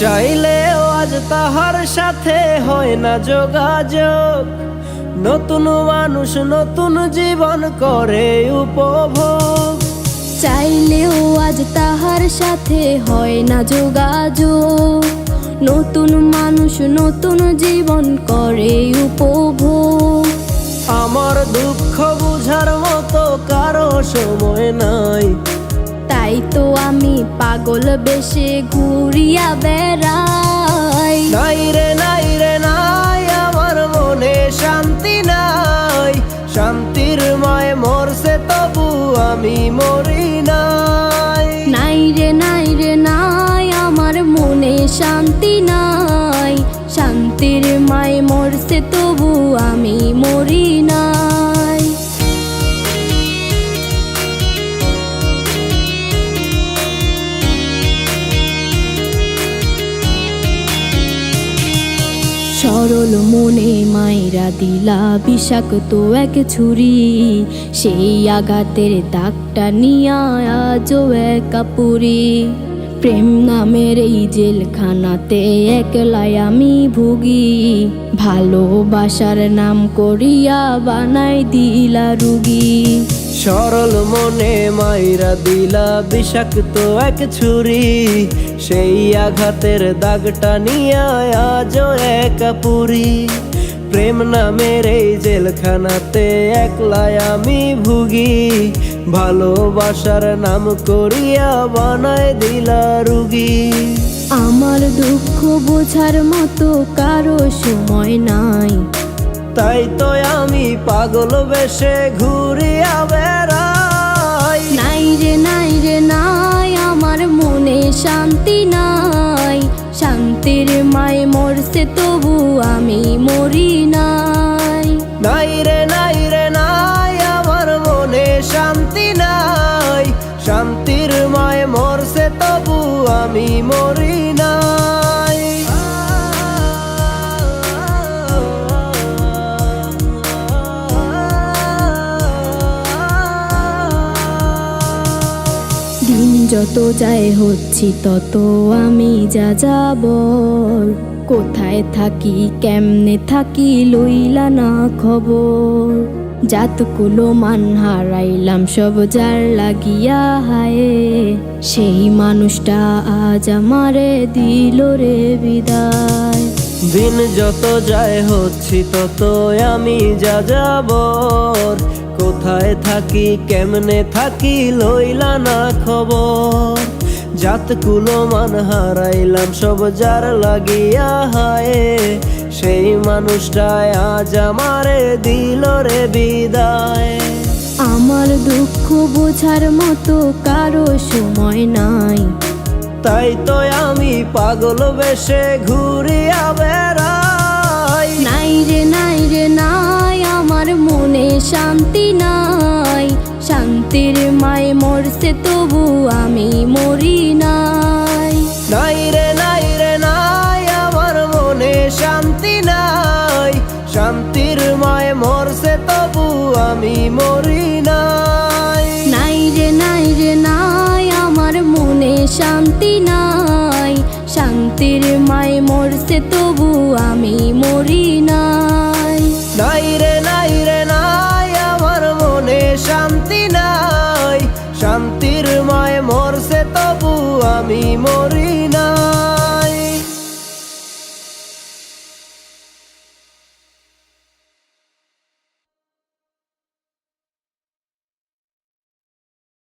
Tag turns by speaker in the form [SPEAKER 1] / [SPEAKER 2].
[SPEAKER 1] চাইলেও আজ তাহার সাথে হয় না যোগাযোগ। নতুন মানুষ নতুন জীবন করে উপভোগ।
[SPEAKER 2] চাইলেও আজ তাহার সাথে হয় না যোগাযোগ। নতুন মানুষ নতুন জীবন করে উপভোগ।
[SPEAKER 1] আমার দুঃখ বুঝার মতো কারও সময় নাই।
[SPEAKER 2] তাই তো আমি পাগল বেশে ঘুরিয়া বেড়াই।
[SPEAKER 1] নাই রে নাই রে নাই আমার মনে শান্তি নাই। শান্তির মায় মরছে তবু আমি মরি নাই।
[SPEAKER 2] নাই রে নাই রে নাই আমার মনে শান্তি নাই। শান্তির মায় মরছে তবু আমি মরি নাই সরল মনে মায়েরা দিলা বিষাক্ত এক ছুরি। সেই আঘাতের দাগটা নিয়া আজও একা পুরি। প্রেম নামের এই জেলখানাতে একলাই আমি ভুগি। ভালোবাসার নাম করিয়া বানাই দিলা রুগী।
[SPEAKER 1] সরল মনে মাইরা দিলা বিষাক্ত এক ছুরি। সেই আঘাতের দাগটা নিয়ে আজও একা পুরি। প্রেম নামের এই জেলখানাতে একলাই আমি ভুগি। ভালোবাসার নাম করিয়া বানায় দিলা রুগী।
[SPEAKER 2] আমার দুঃখ বোঝার মতো কারও সময় নাই।
[SPEAKER 1] তাই তো আমি পাগল বেশে ঘুরিয়া বেড়াই।
[SPEAKER 2] নাই রে নাই রে নাই আমার মনে শান্তি নাই। শান্তির মায় মরছে তবু আমি মরি নাই।
[SPEAKER 1] নাই রে নাই
[SPEAKER 2] যত যায় হচ্ছি তত আমি যা যাবর। কোথায় থাকি, কেমনে থাকি লইলা না খবর। জাতকুলো মান হারাইলাম, সব যার লাগিয়া হায়। সেই মানুষটা আজ আমারে দিল রে বিদায়।
[SPEAKER 1] দিন যত যায় হচ্ছি তত আমি যা যাবর কোথায় থাকি, কেমনে থাকি, লইলা না খবর। জাত কুলো মান হারাইলাম, সব যার লাগিয়া হায়। সেই মানুষটায় আজ আমারে দিল রে বিদায়।
[SPEAKER 2] বোঝার মতো কারও সময় নাই।
[SPEAKER 1] তাই তো আমি পাগল বেশে ঘুরিয়া বেড়াই।
[SPEAKER 2] নাই রে নাই রে নাই আমার মনে শান্তি নাই। শান্তির মায় মরছে তবু আমি মরি নাই।
[SPEAKER 1] নাই রে নাই রে নাই আমার মনে শান্তি নাই। শান্তির মায় মরছে তবু আমি মরি
[SPEAKER 2] মরছে তবু আমি মরি নাই।
[SPEAKER 1] নাই রে নাই রে, নাই, আমার মনে শান্তি নাই। শান্তির মায় মরছে তবু আমি মরি